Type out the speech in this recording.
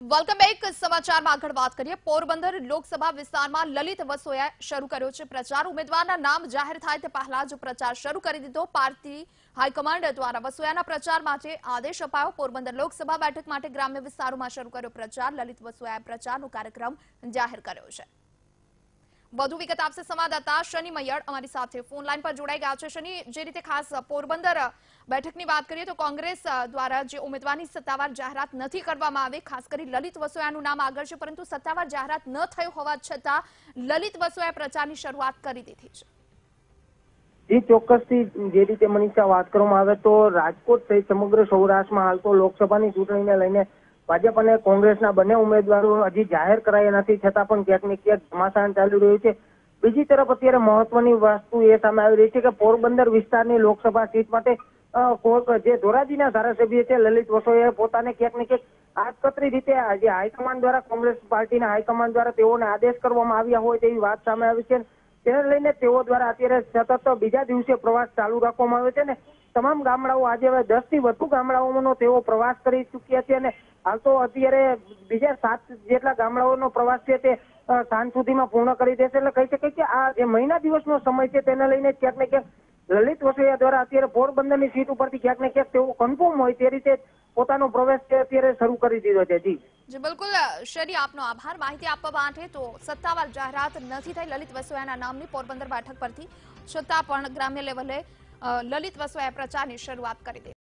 Welcome back સમાચારમાં આગળ વાત કરીએ. પોરબંદર લોકસભા વિસ્તારમાં લલિત વસોયાએ શરૂ કર્યો છે પ્રચાર. ઉમેદવારના નામ જાહેર થાય તે પહેલા જ પ્રચાર શરૂ કરી દીધો. પાર્ટી હાઈકમાન્ડ દ્વારા વસોયાના પ્રચાર માટે આદેશ અપાયો. પોરબંદર લોકસભા બેઠક માટે ગ્રામ્ય વિસ્તારોમાં શરૂ કર્યો પ્રચાર. લલિત વસોયાએ પ્રચારનો કાર્યક્રમ જાહેર કર્યો છે. વધુ વિગત આપશે સંવાદદાતા શનિ મૈયડ અમારી સાથે ફોન લાઈન પર જોડાઈ ગયા છે. શનિ, જે રીતે ખાસ પોરબંદર બેઠકની વાત કરીએ તો કોંગ્રેસ દ્વારા જે ઉમેદવારની સત્તાવાર જાહેરાત નથી કરવામાં આવે, ખાસ કરી લલિત વસોયાનું નામ આગળ છે, પરંતુ સત્તાવાર જાહેરાત ન થયું હોવા છતાં લલિત વસોયા પ્રચારની શરૂઆત કરી દીધી છે. જી, ચોક્કસથી જે રીતે મનીષા વાત કરવામાં આવે તો રાજકોટ સહિત સમગ્ર સૌરાષ્ટ્રમાં હાલ તો લોકસભાની ચૂંટણીને લઈને ભાજપ અને કોંગ્રેસના બંને ઉમેદવારો હજી જાહેર કરાયા નથી, છતાં પણ ક્યાંક ને ક્યાંક ઘમાસાણ ચાલી રહ્યું છે. બીજી તરફ અત્યારે મહત્વની વસ્તુ એ સામે આવી રહી છે કે પોરબંદર વિસ્તારની લોકસભા સીટ માટે જે ધોરાજીના ધારાસભ્ય છે, લલિત વસોએ પોતાને ક્યાંક ને ક્યાંક આડકતરી રીતે આ જે હાઈકમાન્ડ દ્વારા કોંગ્રેસ પાર્ટીના હાઈકમાન્ડ દ્વારા તેઓને આદેશ કરવામાં આવ્યા હોય તેવી વાત સામે આવી છે. તેને લઈને તેઓ દ્વારા અત્યારે સતત બીજા દિવસે પ્રવાસ ચાલુ રાખવામાં આવ્યો છે ને તમામ ગામડાઓ આજે હવે દસથી વધુ ગામડાઓનો તેઓ પ્રવાસ કરી ચૂક્યા છે અને હાલ તો અત્યારે બીજા સાત જેટલા ગામડાઓનો પ્રવાસ છે તે સાંજ સુધીમાં પૂર્ણ કરી દેશે. એટલે કહી શકાય કે આ જે મહિના દિવસનો સમય છે તેને લઈને ક્યાંક ને ક્યાંક લલિત વસોયા દ્વારા અત્યારે પોરબંદરની સીટ ઉપરથી ક્યાંક ને ક્યાંક તેઓ કન્ફર્મ હોય તે રીતે પોતાનો પ્રવેશ છે અત્યારે શરૂ કરી દીધો છે. જી. જી, બિલકુલ શરી આપનો આભાર. માહિતી આપવા માટે તો સત્તાવાર જાહેરાત નથી થઈ. લલિત વસોયાના નામની પોરબંદર બેઠક પરથી. છતાં પણ ગ્રામ્ય લેવલે લલિત વસોયાએ પ્રચારની શરૂઆત કરી દીધી